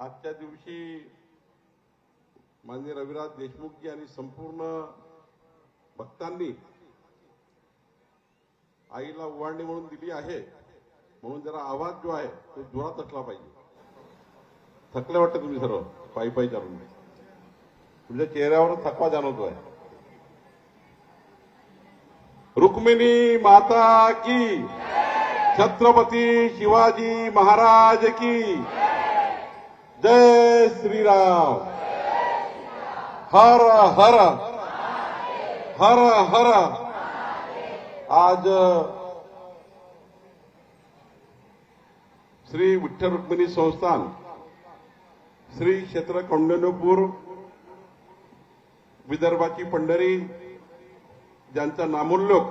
आजच्या दिवशी माननीय रविराज देशमुखजी आणि संपूर्ण भक्तांनी आईला उवाळणी म्हणून दिली आहे. म्हणून जरा आवाज जो आहे तो जोरात असला पाहिजे. थकले वाटतं तुम्ही सर्व पायी पायी चालून. तुमच्या चेहऱ्यावर थकवा जाणवतोय. रुक्मिणी माता की छत्रपती शिवाजी महाराज की. जय श्रीराम। हर हर। हर हर। आज श्री विठ्ठल रुक्मिणी संस्थान श्री क्षेत्र कौंडण्यपूर विदर्भाची पंढरी ज्यांचा नामोल्लोक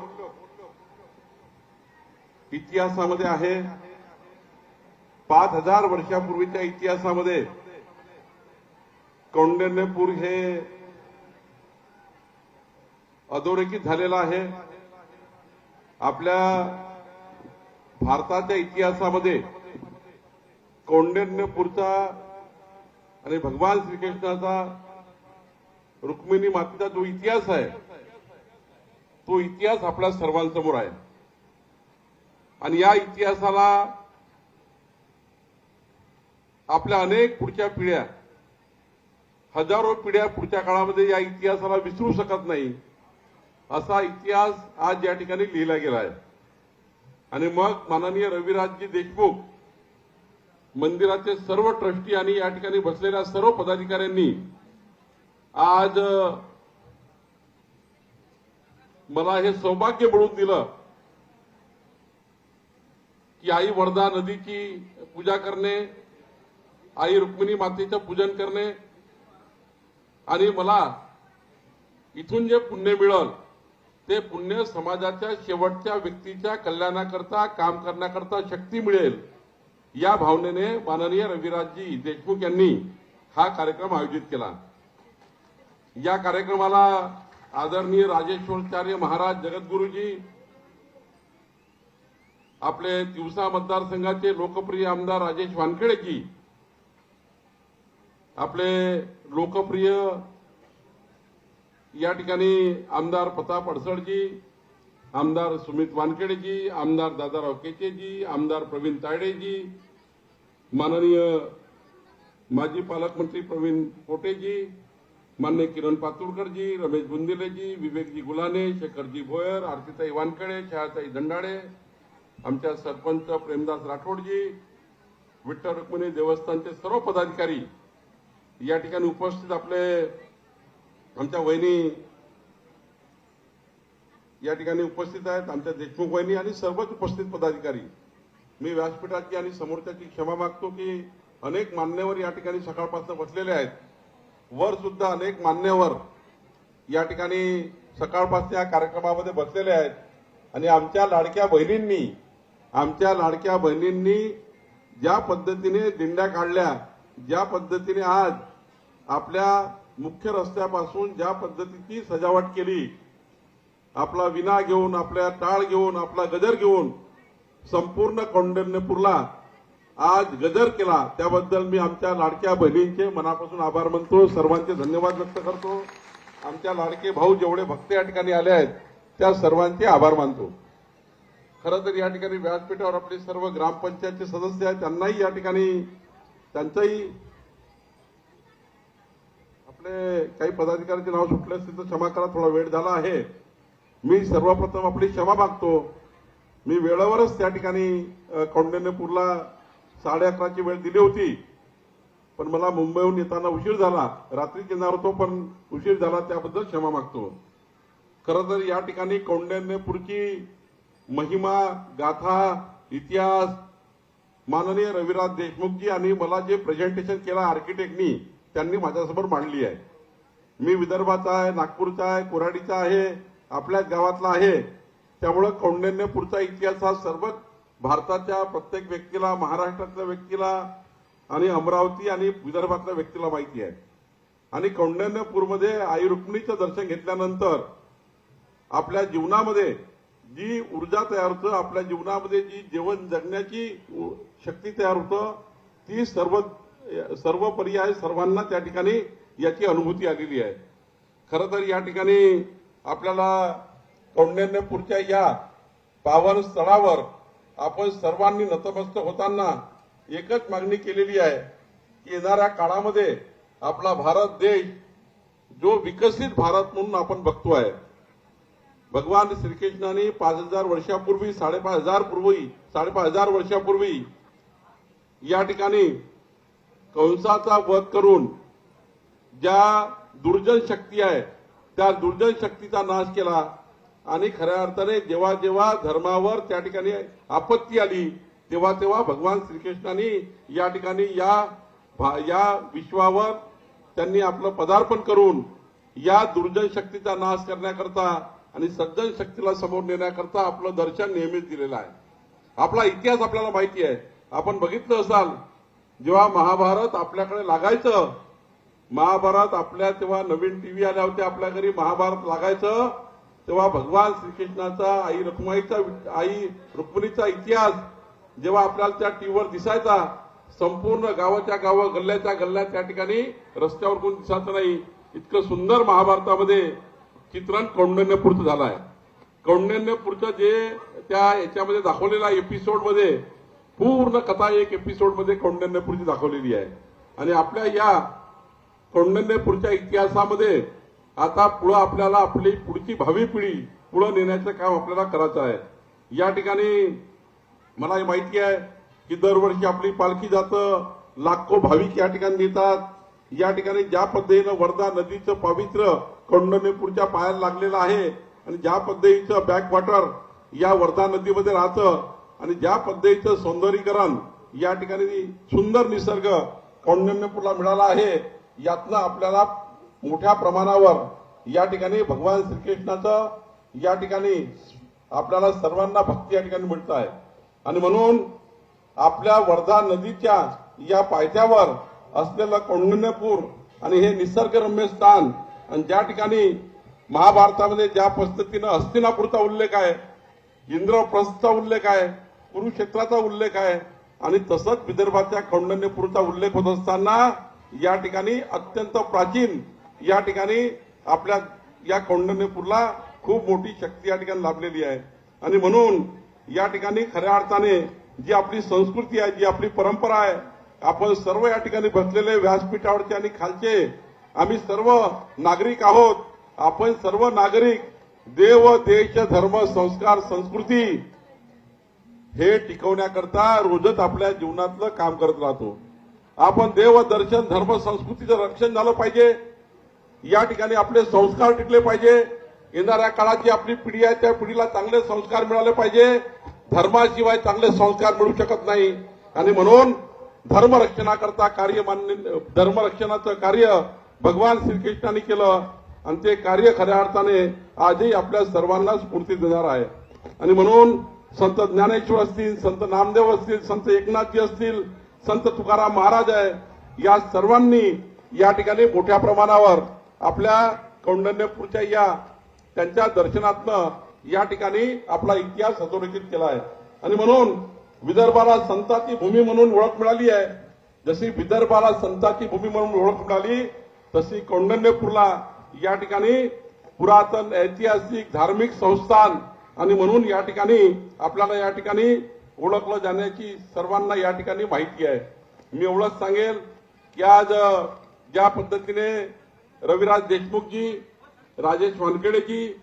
इतिहासामध्ये आहे पाच हजार वर्षापूर्वीच्या इतिहासामध्ये कौंडण्यपूर हे अधोरेखित झालेलं आहे. आपल्या भारताच्या इतिहासामध्ये कौंडण्यपूरचा आणि भगवान श्रीकृष्णाचा रुक्मिणी मातेचा जो इतिहास आहे तो इतिहास आपल्या सर्वांसमोर आहे. आणि या इतिहासाला आपल्या अनेक पुढच्या पिढ्या हजारो पिढ्या पुढच्या काळामध्ये या इतिहासाला विसरू शकत नाही असा इतिहास आज या ठिकाणी लिहिला गेला आहे. आणि मग माननीय रविराजजी देशमुख मंदिराचे सर्व ट्रस्टी आणि या ठिकाणी बसलेल्या सर्व पदाधिकाऱ्यांनी आज मला हे सौभाग्य मिळून दिलं की आई वर्धा नदीची पूजा करणे आई रुक्मिणी मातेचं पूजन करणे. आणि मला इथून जे पुण्य मिळल ते पुण्य समाजाच्या शेवटच्या व्यक्तीच्या कल्याणाकरता काम करण्याकरता शक्ती मिळेल. या भावनेने माननीय रविराजजी देशमुख यांनी हा कार्यक्रम आयोजित केला. या कार्यक्रमाला आदरणीय राजेश्वराचार्य महाराज जगद्गुरुजी आपले दिवसा मतदारसंघाचे लोकप्रिय आमदार राजेश वानखेडेजी आपले लोकप्रिय या ठिकाणी आमदार प्रताप अडसळजी आमदार सुमित वानखेडेजी आमदार दादाराव केचेजी आमदार प्रवीण तायडेजी माननीय माजी पालकमंत्री प्रवीण पोटेजी मान्य किरण पातुरकरजी रमेश बुंदिलेजी विवेकजी गुलाने शेखरजी भोयर आरतीताई वानखेडे छायाताई दंडाळे आमच्या सरपंच प्रेमदास राठोडजी विठ्ठल रुक्मिणी देवस्थानचे सर्व पदाधिकारी या ठिकाणी उपस्थित आपले आमच्या वहिनी या ठिकाणी उपस्थित आहेत. आमच्या देशमुख वहिनी आणि सर्वच उपस्थित पदाधिकारी. मी व्यासपीठाची आणि समोरच्याची क्षमा मागतो की अनेक मान्यवर या ठिकाणी सकाळपासून बसलेले आहेत. वर सुद्धा अनेक मान्यवर या ठिकाणी सकाळपासून या कार्यक्रमामध्ये बसलेले आहेत. आणि आमच्या लाडक्या बहिणींनी आमच्या लाडक्या बहिणींनी ज्या पद्धतीने दिंड्या काढल्या ज्या पद्धतीने आज आपल्या मुख्य रस्त्यापासून ज्या पद्धतीची सजावट केली आपला विना घेऊन आपल्या टाळ घेऊन आपला गजर घेऊन संपूर्ण कौंडण्यपूरला आज गजर केला त्याबद्दल मी आमच्या लाडक्या बहिणींचे मनापासून आभार मानतो. सर्वांचे धन्यवाद व्यक्त करतो. आमच्या लाडके भाऊ जेवढे भक्त या ठिकाणी आले आहेत त्या सर्वांचे आभार मानतो. खरं तर या ठिकाणी व्यासपीठावर आपले सर्व ग्रामपंचायतचे सदस्य आहेत त्यांनाही या ठिकाणी त्यांचंही आपले काही पदाधिकाऱ्यांचे नाव सुटले असतील तर क्षमा करा थोडा वेळ झाला आहे. मी सर्वप्रथम आपली क्षमा मागतो. मी वेळेवरच त्या ठिकाणी कौंडण्यपूरला साडे अकराची वेळ दिली होती. पण मला मुंबईहून येताना उशीर झाला. रात्री येणार होतो पण उशीर झाला त्याबद्दल क्षमा मागतो. खरं तर या ठिकाणी कौंडण्यपूरची महिमा गाथा इतिहास माननीय रविराज देशमुखजी आणि मला जे प्रेझेंटेशन केलं आर्किटेक्टनी त्यांनी माझ्यासमोर मांडली आहे. मी विदर्भाचा आहे नागपूरचा आहे कोराडीचा आहे आपल्याच गावातला आहे. त्यामुळं कौंडिण्यपूरचा इतिहास हा सर्व भारताच्या प्रत्येक व्यक्तीला महाराष्ट्रातल्या व्यक्तीला आणि अमरावती आणि विदर्भातल्या व्यक्तीला माहिती आहे. आणि कौंडण्यपूरमध्ये आई रुक्मिणीचं दर्शन घेतल्यानंतर आपल्या जीवनामध्ये जी ऊर्जा तयार होतं आपल्या जीवनामध्ये जी जीवन जगण्याची शक्ती तयार होतं. ती सर्व सर्व पर्याय सर्वांना त्या ठिकाणी याची अनुभूती आलेली आहे. खरं तर या ठिकाणी आपल्याला कौंडण्यपूरच्या या पावन स्थळावर आपण सर्वांनी नतमस्तक होताना एकच मागणी केलेली आहे की येणाऱ्या काळामध्ये आपला भारत देश जो विकसित भारत म्हणून आपण बघतो आहे. भगवान श्रीकृष्णाने पाच हजार वर्षापूर्वी साडेपाच हजार पूर्वी साडेपाच हजार वर्षापूर्वी या ठिकाणी कंसाचा वध करून ज्या दुर्जन शक्ती आहे त्या दुर्जन शक्तीचा नाश केला आणि खऱ्या अर्थाने जेव्हा जेव्हा धर्मावर त्या ठिकाणी आपत्ती आली तेव्हा तेव्हा भगवान श्रीकृष्णाने या ठिकाणी या भा- या विश्वावर त्यांनी आपलं पदार्पण करून या दुर्जन शक्तीचा नाश करण्याकरता आणि सज्जन शक्तीला समोर नेण्याकरता आपलं दर्शन नेहमीच दिलेलं आहे. आपला इतिहास आपल्याला माहिती आहे. आपण बघितलं असाल जेव्हा महाभारत आपल्याकडे लागायचं महाभारत आपल्या तेव्हा नवीन टीव्ही आल्या होत्या आपल्या घरी महाभारत लागायचं तेव्हा भगवान श्रीकृष्णाचा आई रुक्माईचा आई रुक्मिणीचा इतिहास जेव्हा आपल्याला त्या टीव्हीवर दिसायचा संपूर्ण गावाच्या गावं गल्ल्याच्या गल्ल्या त्या ठिकाणी रस्त्यावर कोण दिसायचं नाही. इतकं सुंदर महाभारतामध्ये चित्रण कौंडण्यपूरचं झालं आहे कौंडण्यपूरचं जे त्या याच्यामध्ये दाखवलेलं आहे एपिसोडमध्ये पूर्ण कथा एक एपिसोडमध्ये कौंडण्यपूरची दाखवलेली आहे. आणि आपल्या या कौंडण्यपूरच्या इतिहासामध्ये आता पुढं आपल्याला आपली पुढची भावी पिढी पुढं नेण्याचं काम आपल्याला करायचं आहे. या ठिकाणी मला हे माहिती आहे की दरवर्षी आपली पालखी जातं लाखो भाविक या ठिकाणी येतात. या ठिकाणी ज्या पद्धतीनं वर्धा नदीचं पवित्र कौंडण्यपूरच्या पायाला लागलेलं आहे आणि ज्या पद्धतीचं बॅकवॉटर या वर्धा नदीमध्ये राहतं आणि ज्या पद्धतीचं सौंदर्यीकरण या ठिकाणी सुंदर निसर्ग कौंडण्यपूरला मिळाला आहे यातनं आपल्याला मोठ्या प्रमाणावर या ठिकाणी भगवान श्रीकृष्णाचं या ठिकाणी आपल्याला सर्वांना भक्ती या ठिकाणी मिळत आहे. आणि म्हणून आपल्या वर्धा नदीच्या या पायथ्यावर असलेलं कौंडण्यपूर आणि हे निसर्गरम्य स्थान आणि ज्या ठिकाणी महाभारतामध्ये ज्या पद्धतीनं हस्तिनापूरचा उल्लेख आहे इंद्रप्रस्थचा उल्लेख आहे कुरुक्षेत्राचा उल्लेख आहे. आणि तसंच विदर्भाच्या कौंडण्यपूरचा उल्लेख होत असताना या ठिकाणी अत्यंत प्राचीन या ठिकाणी आपल्या या कौंडण्यपूरला खूप मोठी शक्ती या ठिकाणी लाभलेली आहे. आणि म्हणून या ठिकाणी खऱ्या अर्थाने जी आपली संस्कृती आहे जी आपली परंपरा आहे आपण सर्व या ठिकाणी बसलेले व्यासपीठावरचे आणि खालचे आम्ही सर्व नागरिक आहोत. आपण सर्व नागरिक देव देश धर्म संस्कार संस्कृती हे टिकवण्याकरता रोजच आपल्या जीवनातलं काम करत राहतो. आपण देव दर्शन धर्म संस्कृतीचं रक्षण झालं पाहिजे. या ठिकाणी आपले संस्कार टिकले पाहिजे. येणाऱ्या काळात जी आपली पिढी आहे त्या पिढीला चांगले संस्कार मिळाले पाहिजे. धर्माशिवाय चांगले संस्कार मिळू शकत नाही. आणि म्हणून धर्मरक्षणाकरता कार्य मान्य धर्मरक्षणाचं कार्य भगवान श्रीकृष्णाने केलं. आणि ते कार्य खऱ्या अर्थाने आजही आपल्या सर्वांना स्फूर्ती देणार आहे. आणि म्हणून संत ज्ञानेश्वर असतील संत नामदेव असतील संत एकनाथजी असतील संत तुकाराम महाराज आहे या सर्वांनी या ठिकाणी मोठ्या प्रमाणावर आपल्या कौंडण्यपूरच्या या त्यांच्या दर्शनातनं या ठिकाणी आपला इतिहास अधोरेखित केला आहे. आणि म्हणून विदर्भाला संताची भूमी म्हणून ओळख मिळाली आहे. जशी विदर्भाला संताची भूमी म्हणून ओळख मिळाली तशी कौंडण्यपूरला या ठिकाणी पुरातन ऐतिहासिक धार्मिक संस्थान आणि म्हणून या ठिकाणी आपल्याला या ठिकाणी ओळखलं जाण्याची सर्वांना या ठिकाणी माहिती आहे. मी एवढंच सांगेल की आज ज्या पद्धतीने रविराज देशमुखजी राजेश वानखेडेजी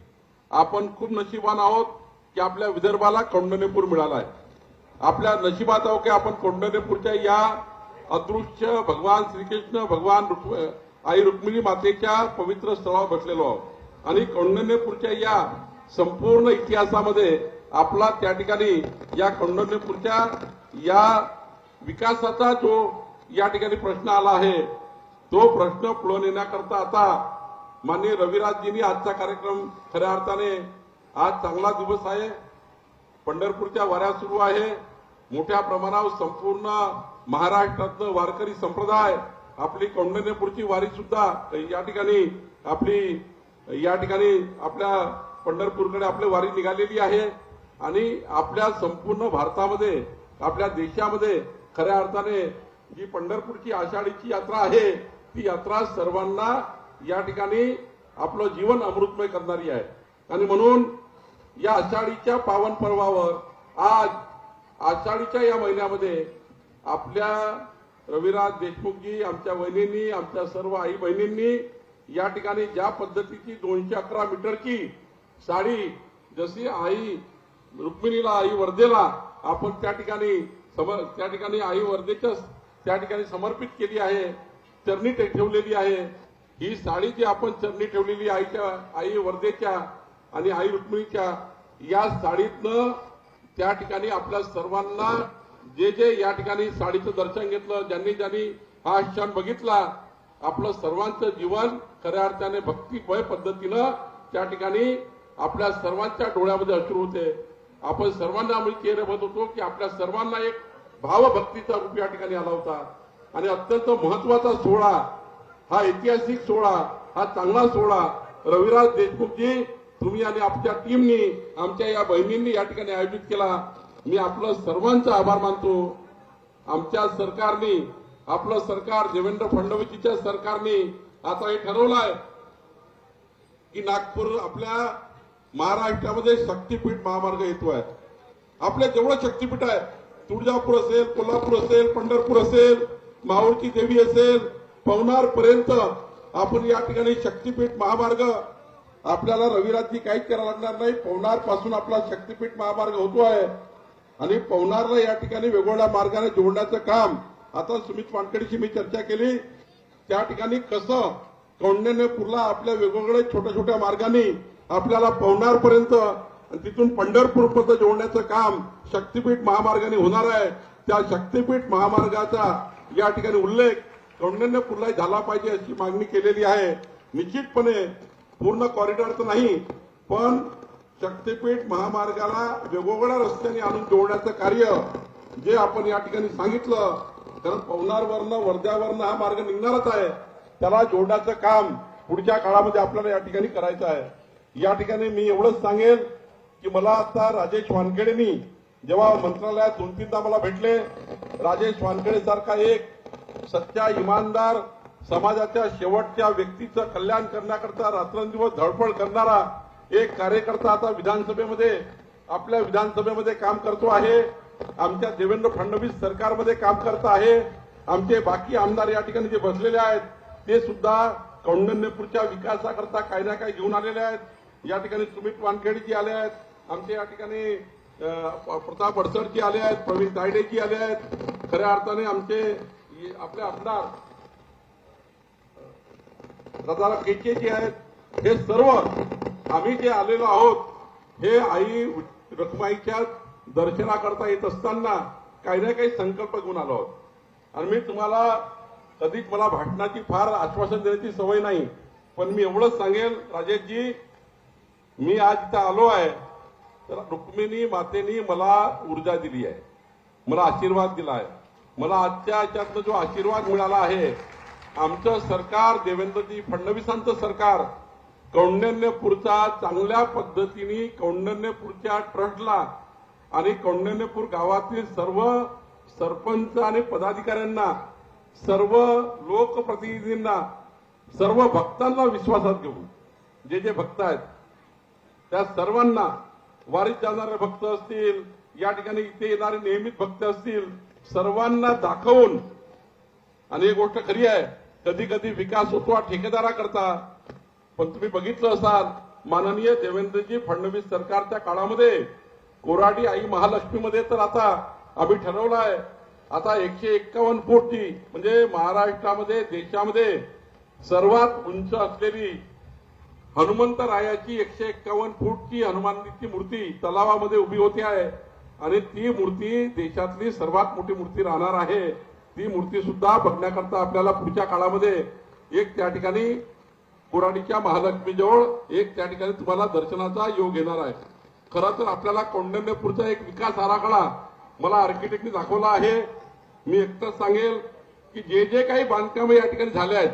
आपण खूप नशिबान आहोत की आपल्या विदर्भाला कौंडनेपूर मिळाला आहे आपल्या नशिबात आहो की आपण कौंडनेपूरच्या या अदृश्य भगवान श्रीकृष्ण भगवान आई रुक्मिणी मातेच्या पवित्र स्थळावर बसलेलो आहोत. आणि कौंडनेपूरच्या या संपूर्ण इतिहासामध्ये आपला त्या ठिकाणी या खंडणीपूरच्या या विकासाचा जो या ठिकाणी प्रश्न आला आहे तो प्रश्न पुढे नेण्याकरता आता माननीय रविराजजींनी आजचा कार्यक्रम खऱ्या अर्थाने आज चांगला दिवस आहे. पंढरपूरच्या वाऱ्या सुरू आहे. मोठ्या प्रमाणावर संपूर्ण महाराष्ट्रातलं वारकरी संप्रदाय आपली कौंडण्यपूरची वारी सुद्धा या ठिकाणी आपली या ठिकाणी आपल्या पंढरपूरकडे आपली वारी निघालेली आहे आणि आपल्या संपूर्ण भारतामध्ये आपल्या देशामध्ये खऱ्या अर्थाने जी पंढरपूरची आषाढीची यात्रा आहे ती यात्रा सर्वांना या ठिकाणी आपलं जीवन अमृतमय करणारी आहे. आणि म्हणून या आषाढीच्या पावन पर्वावर आज आषाढीच्या या महिन्यामध्ये आपल्या रविराज देशमुखजी आमच्या वहिनींनी आमच्या सर्व आई बहिणींनी या ठिकाणी ज्या पद्धतीची दोनशे अकरा मीटरची साडी जशी आई रुक्मिणीला आई वर्धेला आपण त्या ठिकाणी सम- त्या ठिकाणी आई वर्धेच्या त्या ठिकाणी समर्पित केली आहे चरणी ठेवलेली आहे. ही साडी जी आपण चरणी ठेवलेली आईच्या आई वर्धेच्या आणि आई रुक्मिणीच्या या साडीतनं त्या ठिकाणी आपल्या सर्वांना जे जे या ठिकाणी साडीचं दर्शन घेतलं ज्यांनी ज्यांनी हा क्षण बघितला आपलं सर्वांचं जीवन खऱ्या अर्थाने भक्तिमय पद्धतीनं त्या ठिकाणी आपल्या सर्वांच्या डोळ्यामध्ये अश्रू होते. आपण सर्वांना आम्ही चेहरे म्हणत होतो की आपल्या सर्वांना एक भावभक्तीचा रूप या ठिकाणी आला होता. आणि अत्यंत महत्त्वाचा सोहळा हा ऐतिहासिक सोहळा हा चांगला सोहळा. रविराज देशमुखजी तुम्ही आणि आपल्या टीमनी आमच्या या बहिणींनी या ठिकाणी आयोजित केला. मी आपलं सर्वांचा आभार मानतो. आमच्या सरकारने आपलं सरकार देवेंद्र फडणवीसच्या सरकारने आता हे ठरवलं आहे की नागपूर आपल्या महाराष्ट्रामध्ये शक्तीपीठ महामार्ग येतो आहे. आपल्या जेवढं शक्तीपीठ आहे तुळजापूर असेल कोल्हापूर असेल पंढरपूर असेल माऊरची देवी असेल पवनार पर्यंत आपण या ठिकाणी शक्तीपीठ महामार्ग आपल्याला रविराजी काहीच करायला लागणार नाही. पवनारपासून आपला शक्तीपीठ महामार्ग होतो आहे. आणि पवनारला या ठिकाणी वेगवेगळ्या मार्गाने जोडण्याचं काम आता सुमित वानखेडेशी मी चर्चा केली. त्या ठिकाणी कसं कौंडण्यपूरला आपल्या वेगवेगळ्या छोट्या छोट्या मार्गाने आपल्याला पवनारपर्यंत आणि तिथून पंढरपूरपर्यंत जोडण्याचं काम शक्तीपीठ महामार्गाने होणार आहे. त्या शक्तीपीठ महामार्गाचा या ठिकाणी उल्लेख कौंडण्यपूरला झाला पाहिजे अशी मागणी केलेली आहे. निश्चितपणे पूर्ण कॉरिडॉर तर नाही पण शक्तीपीठ महामार्गाला वेगवेगळ्या रस्त्याने आणून जोडण्याचं कार्य जे आपण या ठिकाणी सांगितलं कारण पवनारवरनं वर्ध्यावरनं हा मार्ग निघणारच आहे. त्याला जोडण्याचं काम पुढच्या काळामध्ये आपल्याला या ठिकाणी करायचं आहे. या ठिकाणी मी एवढंच सांगेन की मला आता राजेश वानखेडेनी जेव्हा मंत्रालयात दोन तीनदा मला भेटले राजेश वानखेडे सारखा एक सच्चा इमानदार समाजाच्या शेवटच्या व्यक्तीचं कल्याण करण्याकरता रात्रंदिवस धडपड करणारा एक कार्यकर्ता आता विधानसभेमध्ये आपल्या विधानसभेमध्ये काम करतो आहे. आमच्या देवेंद्र फडणवीस सरकारमध्ये काम करत आहे. आमचे बाकी आमदार या ठिकाणी जे बसलेले आहेत ते सुद्धा कौंडण्यपूरच्या विकासाकरता काही ना काही घेऊन आलेले आहेत. या ठिकाणी सुमित वानखेडेजी आले आहेत. आमचे या ठिकाणी प्रताप अडसरजी आले आहेत प्रवीण दायडेजी आले आहेत. खऱ्या अर्थाने आमचे आपले आमदार रजाला केचे जे आहेत. हे सर्व आम्ही जे आलेलो आहोत हे आई रखमाईच्या दर्शनाकरता येत असताना काही ना काही संकल्प घेऊन आलो आहोत. आणि मी तुम्हाला कधीच मला भाषणाची फार आश्वासन देण्याची सवय नाही पण मी एवढंच सांगेल राजेशजी मी आज इथं आलो आहे. तर रुक्मिणी मातेनी मला ऊर्जा दिली आहे. मला आशीर्वाद दिला आहे. मला आजच्या याच्यातनं जो आशीर्वाद मिळाला आहे आमचं सरकार देवेंद्रजी फडणवीसांचं सरकार कौंडण्यपूरचा चांगल्या पद्धतीने कौंडण्यपूरच्या ट्रस्टला आणि कौंडण्यपूर गावातील सर्व सरपंच आणि पदाधिकाऱ्यांना सर्व लोकप्रतिनिधींना सर्व भक्तांना विश्वासात घेऊन जे जे भक्त आहेत त्या सर्वांना वारीत जाणारे भक्त असतील या ठिकाणी इथे येणारे नियमित भक्त असतील सर्वांना दाखवून आणि एक गोष्ट खरी आहे कधी कधी विकास होतो हा ठेकेदाराकरता पण तुम्ही बघितलं असाल माननीय देवेंद्रजी फडणवीस सरकारच्या काळामध्ये कोराडी आई महालक्ष्मीमध्ये तर आता आम्ही ठरवलं आहे आता एकशे एक्कावन्न कोटी म्हणजे महाराष्ट्रामध्ये देशामध्ये सर्वात उंच असलेली हनुमंतरायाची एकशे एक्कावन्न फूटची हनुमानजीची मूर्ती तलावामध्ये उभी होती आहे. आणि ती मूर्ती देशातली सर्वात मोठी मूर्ती राहणार आहे. ती मूर्ती सुद्धा बघण्याकरता आपल्याला पुढच्या काळामध्ये एक त्या ठिकाणी पुराणीच्या महालक्ष्मीजवळ एक त्या ठिकाणी तुम्हाला दर्शनाचा योग येणार आहे. खरं तर आपल्याला कौंडण्यपूरचा एक विकास आराखडा मला आर्किटेक्टने दाखवला आहे. मी एकटंच सांगेल की जे जे काही बांधकामं या ठिकाणी झाले आहेत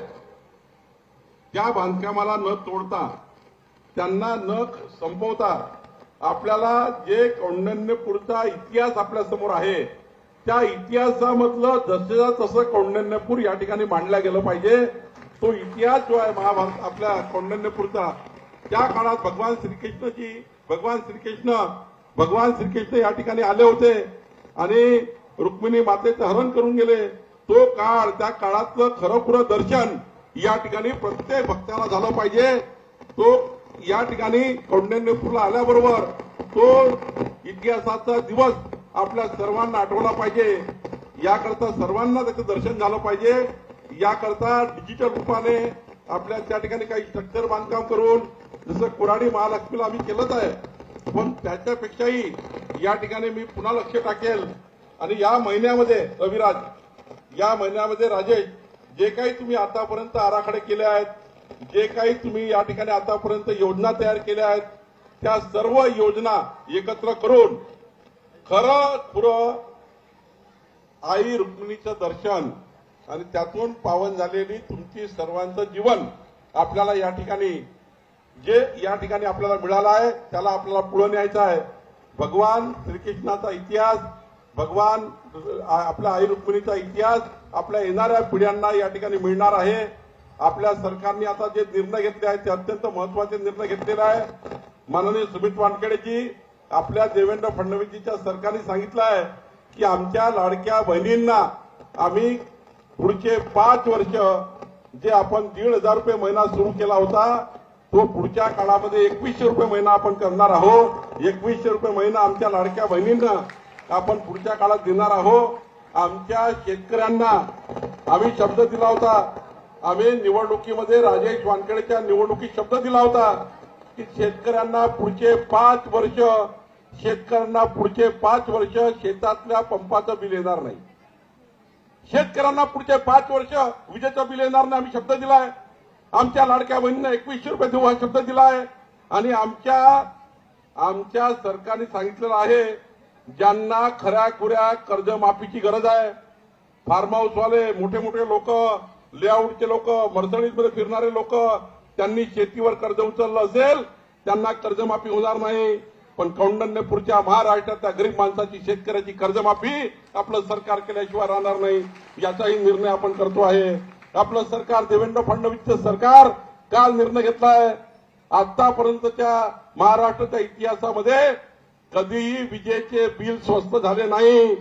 त्या बांधकामाला न तोडता त्यांना न संपवता आपल्याला जे कौंडण्यपूरचा इतिहास आपल्यासमोर आहे त्या इतिहासामधलं जसं तसं कौंडण्यपूर या ठिकाणी मांडला गेलं पाहिजे तो इतिहास जो आहे महाभारत आपल्या कौंडण्यपूरचा त्या काळात भगवान श्रीकृष्णजी भगवान श्रीकृष्ण भगवान श्रीकृष्ण या ठिकाणी आले होते आणि रुक्मिणी मातेचं हरण करून गेले. तो काळ त्या काळातलं खरं दर्शन या ठिकाणी प्रत्येक भक्ताला झालं पाहिजे. तो या ठिकाणी कौंडण्यपूरला आल्याबरोबर तो इतिहासाचा दिवस आपल्या सर्वांना आठवला पाहिजे. याकरता सर्वांना त्याचं दर्शन झालं पाहिजे. याकरता डिजिटल रूपाने आपल्या त्या ठिकाणी काही स्ट्रक्चर बांधकाम करून जसं कुराडी महालक्ष्मीला आम्ही केलंच आहे. पण त्याच्यापेक्षाही या ठिकाणी मी पुन्हा लक्ष टाकेल. आणि या महिन्यामध्ये रविराज या महिन्यामध्ये राजेश जे काही तुम्ही आतापर्यंत आराखडे केले आहेत जे काही तुम्ही या ठिकाणी आतापर्यंत योजना तयार केल्या आहेत त्या सर्व योजना एकत्र करून खरं खुरं आई रुक्मिणीचं दर्शन आणि त्यातून पावन झालेली तुमची सर्वांचं जीवन आपल्याला या ठिकाणी जे या ठिकाणी आपल्याला मिळालं आहे त्याला आपल्याला पुढे न्यायचं आहे. भगवान श्रीकृष्णाचा इतिहास भगवान आपल्या आई रुक्मिणीचा इतिहास आपल्या येणाऱ्या पिढ्यांना या ठिकाणी मिळणार आहे. आपल्या सरकारने आता जे निर्णय घेतले आहेत ते अत्यंत महत्त्वाचे निर्णय घेतलेले आहे माननीय सुमित वानखेडेजी आपल्या देवेंद्र फडणवीसजीच्या सरकारने सांगितलं आहे की आमच्या लाडक्या बहिणींना आम्ही पुढचे पाच वर्ष जे आपण दीड हजार रुपये महिना सुरू केला होता तो पुढच्या काळामध्ये एकवीसशे रुपये महिना आपण करणार आहोत. एकवीसशे रुपये महिना आमच्या लाडक्या बहिणींना आपण पुढच्या काळात देणार आहोत. आमच्या शेतकऱ्यांना आम्ही शब्द दिला होता. आम्ही निवडणुकीमध्ये राजेश वानखेडेच्या निवडणुकीत शब्द दिला होता की शेतकऱ्यांना पुढचे पाच वर्ष शेतकऱ्यांना पुढचे पाच वर्ष शेतातल्या पंपाचं बिल येणार नाही. शेतकऱ्यांना पुढचे पाच वर्ष विजेचं बिल येणार नाही आम्ही शब्द दिलाय. आमच्या लाडक्या बहिणींना एकवीसशे रुपये देऊ हा शब्द दिलाय. आणि आमच्या आमच्या सरकारने सांगितलेलं आहे ज्यांना खऱ्या खुऱ्या कर्जमाफीची गरज आहे फार्म हाऊसवाले मोठे मोठे लोक लेआउटचे लोक मध्ये फिरणारे लोक त्यांनी शेतीवर कर्ज उचललं असेल त्यांना कर्जमाफी होणार नाही. पण कौंडण्यपूरच्या महाराष्ट्रातल्या गरीब माणसाची शेतकऱ्याची कर्जमाफी आपलं सरकार केल्याशिवाय राहणार नाही. याचाही निर्णय आपण करतो आहे. आपलं सरकार देवेंद्र फडणवीसचं सरकार काल निर्णय घेतलाय. आतापर्यंतच्या महाराष्ट्राच्या इतिहासामध्ये कधीही विजेचे बिल स्वस्त झाले नाही.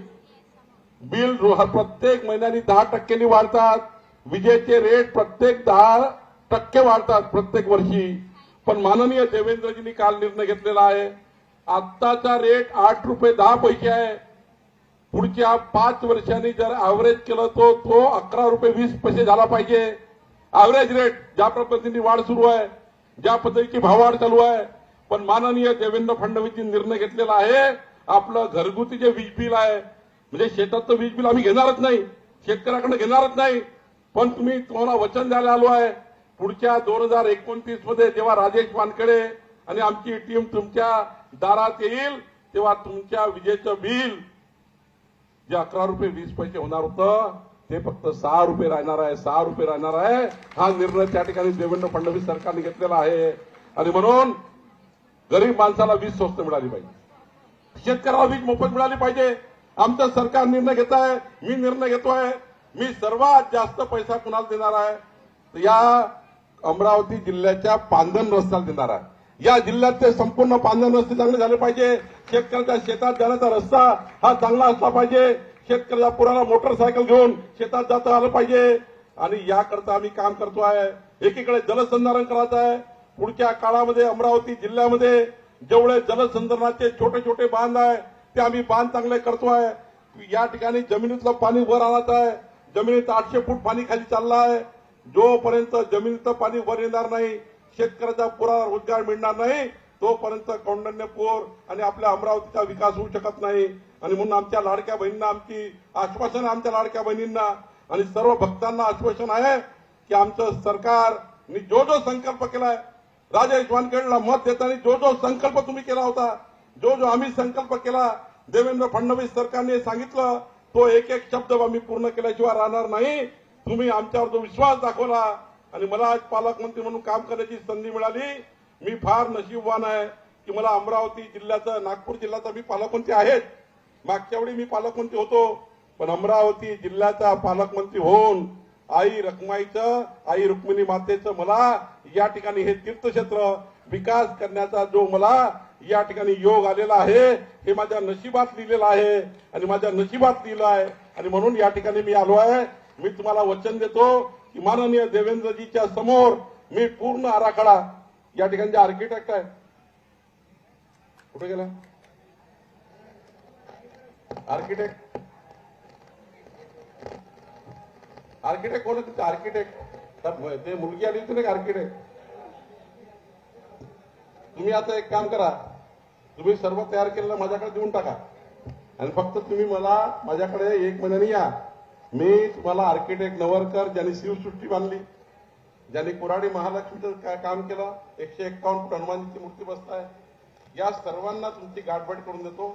बिल प्रत्येक महिन्यानी दहा टक्क्यांनी वाढतात. विजेचे रेट प्रत्येक दहा टक्के वाढतात प्रत्येक वर्षी. पण माननीय देवेंद्रजींनी काल निर्णय घेतलेला आहे. आत्ताचा रेट आठ रुपये दहा पैसे आहे. पुढच्या पाच वर्षांनी जर ऍव्हरेज केलं तो तो अकरा रुपये वीस पैसे झाला पाहिजे. ऍव्हरेज रेट ज्या पद्धतीने वाढ सुरू आहे ज्या पद्धतीची भाववाढ चालू आहे पण माननीय देवेंद्र फडणवीसनी निर्णय घेतलेला आहे. आपलं घरगुती जे वीज बिल आहे म्हणजे शेतातलं वीज बिल आम्ही घेणारच नाही शेतकऱ्याकडे घेणारच नाही पण तुम्ही तुम्हाला वचन द्यायला आलो आहे. पुढच्या दोन हजार एकोणतीसमध्ये जेव्हा राजेश वानकडे आणि आमची टीम तुमच्या दारात येईल तेव्हा तुमच्या विजेचं बिल जे अकरा रुपये वीस पैसे होणार होतं ते फक्त सहा रुपये राहणार आहे सहा रुपये राहणार आहे. हा निर्णय त्या ठिकाणी देवेंद्र फडणवीस सरकारने घेतलेला आहे. आणि म्हणून गरीब माणसाला वीज स्वस्त मिळाली पाहिजे. शेतकऱ्याला वीज मोफत मिळाली पाहिजे. आमचं सरकार निर्णय घेत आहे मी निर्णय घेतोय. मी सर्वात जास्त पैसा कुणाला देणार आहे? तर या अमरावती जिल्ह्याच्या पांधन रस्त्याला देणार आहे. या जिल्ह्यातले संपूर्ण पांधन रस्ते चांगले झाले पाहिजे. शेतकऱ्याच्या शेतात जाण्याचा रस्ता हा चांगला असला पाहिजे. शेतकऱ्याच्या पुराला मोटरसायकल घेऊन शेतात जाता आलं पाहिजे. आणि याकरता आम्ही काम करतो आहे एकीकडे जलसंधारण करायचं आहे. पुढच्या काळामध्ये अमरावती जिल्ह्यामध्ये जेवढे जलसंधारणाचे छोटे छोटे बांध आहे ते आम्ही बांध चांगले करतो आहे. या ठिकाणी जमिनीतलं पाणी वर आणत आहे. जमिनीत आठशे फूट पाणी खाली चाललं आहे. जोपर्यंत जमिनीतलं पाणी वर येणार नाही शेतकऱ्याचा पुरा रोजगार मिळणार नाही तोपर्यंत कौंडण्यपूर आणि आपल्या अमरावतीचा विकास होऊ शकत नाही. आणि म्हणून आमच्या लाडक्या बहिणींना आमची आश्वासन आमच्या लाडक्या बहिणींना आणि सर्व भक्तांना आश्वासन आहे की आमचं सरकार जो जो संकल्प केलाय राजेश वानखेडला मत देताना जो जो संकल्प तुम्ही केला होता जो जो आम्ही संकल्प केला देवेंद्र फडणवीस सरकारने सांगितलं तो एक एक शब्द आम्ही पूर्ण केल्याशिवाय राहणार नाही. तुम्ही आमच्यावर जो विश्वास दाखवला आणि मला आज पालकमंत्री म्हणून काम करण्याची संधी मिळाली मी फार नशीबवान आहे की मला अमरावती जिल्ह्याचं नागपूर जिल्ह्याचा मी पालकमंत्री आहेच. मागच्या वेळी मी पालकमंत्री होतो पण अमरावती जिल्ह्याचा पालकमंत्री होऊन आई रखमाईचं आई रुक्मिणी मातेचं मला या ठिकाणी हे तीर्थक्षेत्र विकास करण्याचा जो मला या ठिकाणी योग आलेला आहे हे माझ्या नशिबात लिहिलेलं आहे आणि माझ्या नशिबात लिहिलं आहे. आणि म्हणून या ठिकाणी मी आलो आहे. मी तुम्हाला वचन देतो की माननीय देवेंद्रजीच्या समोर मी पूर्ण आराखडा या ठिकाणी आर्किटेक्ट आहे. कुठे गेला? आर्किटेक्ट आर्किटेक्ट कोण आहे आर्किटेक्ट ते मुलगी आली होती ना आर्किटेक्ट तुम्ही आता एक काम करा. तुम्ही सर्व तयार केलेलं माझ्याकडे देऊन टाका. आणि फक्त तुम्ही मला माझ्याकडे एक महिन्याने या. मी तुम्हाला आर्किटेक्ट नवरकर ज्यांनी शिवसृष्टी बांधली ज्यांनी कुराडी महालक्ष्मीचं काम केलं एकशे एक्कावन्न फूट हनुमानजीची मूर्ती बसताय. या सर्वांना तुमची गाठभेट करून देतो.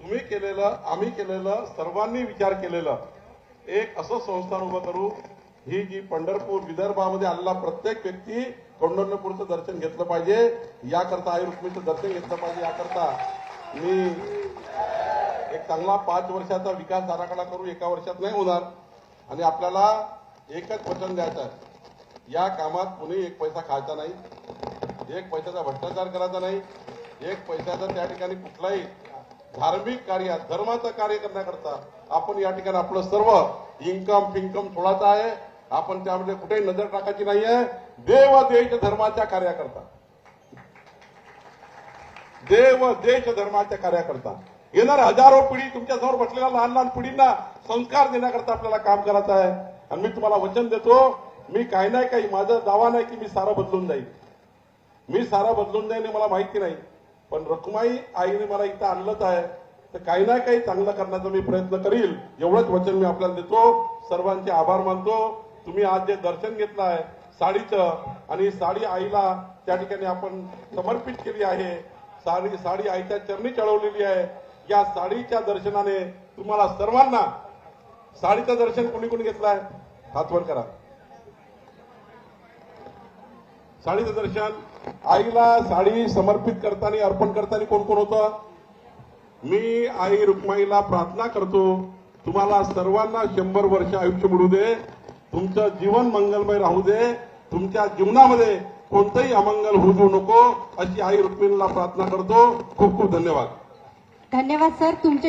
तुम्ही केलेलं आम्ही केलेलं सर्वांनी विचार केलेलं एक असं संस्थान उभं करू ही जी पंढरपूर विदर्भामध्ये आलेला प्रत्येक व्यक्ती पंढरपूरचं दर्शन घेतलं पाहिजे. याकरता आई दर्शन घेतलं पाहिजे. याकरता मी एक चांगला पाच वर्षाचा विकास आराखडा करू एका वर्षात नाही होणार. आणि आपल्याला एकच वचन द्यायचं आहे. या कामात कुणी एक पैसा खायचा नाही एक पैशाचा भ्रष्टाचार करायचा नाही एक पैशाचा त्या ठिकाणी कुठलाही धार्मिक कार्य धर्माचं कार्य करण्याकरता आपण या ठिकाणी आपलं सर्व इन्कम फिन्कम सोडायचं आहे. आपण त्यामध्ये कुठेही नजर टाकायची नाहीये. देव देश धर्माच्या कार्याकरता. देव देश धर्माच्या कार्याकरता. येणार हजारो पिढी तुमच्यासमोर बसलेल्या लहान लहान पिढींना संस्कार देण्याकरता आपल्याला काम करायचं आहे. आणि मी तुम्हाला वचन देतो मी काही नाही काही माझा दावा नाही की मी सारा बदलून जाईल मी सारा बदलून जाईल मला माहिती नाही. पण रखुमाई आईने मला इथं आणलंच आहे. तर काही ना काही चांगलं करण्याचा मी प्रयत्न करील. एवढंच वचन मी आपल्याला देतो. सर्वांचे आभार मानतो. तुम्ही आज जे दर्शन घेतलं आहे साडीचं आणि साडी आईला त्या ठिकाणी आपण समर्पित केली आहे. साडी साडी आईच्या चरणी चढवलेली आहे. या साडीच्या दर्शनाने तुम्हाला सर्वांना साडीचं दर्शन कोणी कोणी घेतलं आहे? हातवर करा. साडीचं दर्शन आईला साडी समर्पित करताना अर्पण करताना कोण कोण होतं? मी आई रुक्माईला प्रार्थना करतो तुम्हाला सर्वांना शंभर वर्ष आयुष्य मिळू दे तुमचं जीवन मंगलमय राहू दे तुमच्या जीवनामध्ये कोणतंही अमंगल होऊ देऊ नको अशी आई रुक्मिणीला प्रार्थना करतो. खूप खूप धन्यवाद. धन्यवाद सर. तुमचे